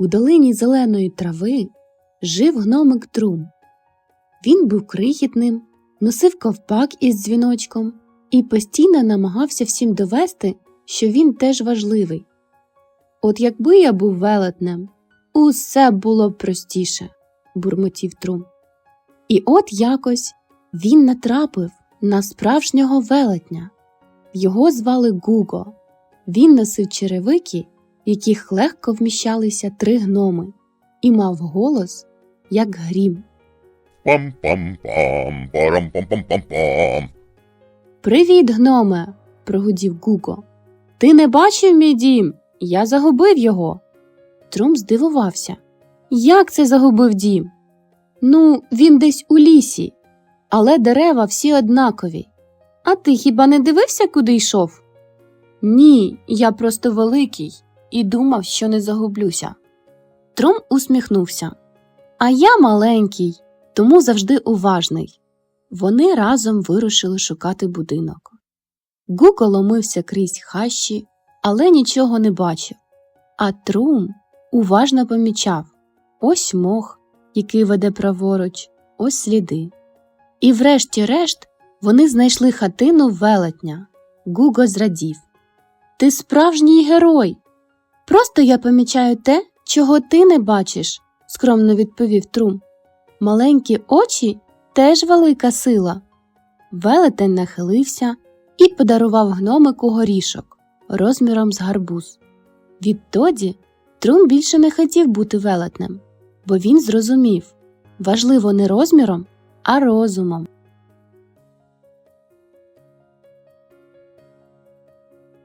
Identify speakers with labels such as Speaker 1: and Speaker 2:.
Speaker 1: У долині зеленої трави жив гномик Трум. Він був крихітним, носив ковпак із дзвіночком і постійно намагався всім довести, що він теж важливий. От якби я був велетнем, усе було б простіше, бурмотів Трум. І от якось він натрапив на справжнього велетня. Його звали Гуго. Він носив черевики, в яких легко вміщалися три гноми, і мав голос, як грім.
Speaker 2: Пам-пам-пам, парам-пам-пам-пам-пам.
Speaker 1: Привіт, гноме. прогудів Гуго. Ти не бачив мій дім? Я загубив його. Трум здивувався. Як це загубив дім? Ну, він десь у лісі, але дерева всі однакові. А ти хіба не дивився, куди йшов? Ні, я просто великий і думав, що не загублюся. Трум усміхнувся. А я маленький, тому завжди уважний. Вони разом вирушили шукати будинок. Гуко ломився крізь хащі, але нічого не бачив. А Трум уважно помічав ось мох, який веде праворуч, ось сліди. І врешті-решт вони знайшли хатину велетня. Гуго зрадів. Ти справжній герой. Просто я помічаю те, чого ти не бачиш, скромно відповів Трум. Маленькі очі теж велика сила. Велетень нахилився і подарував гномику горішок розміром з гарбуз. Відтоді Трум більше не хотів бути велетнем, бо він зрозумів важливо не розміром, а розумом.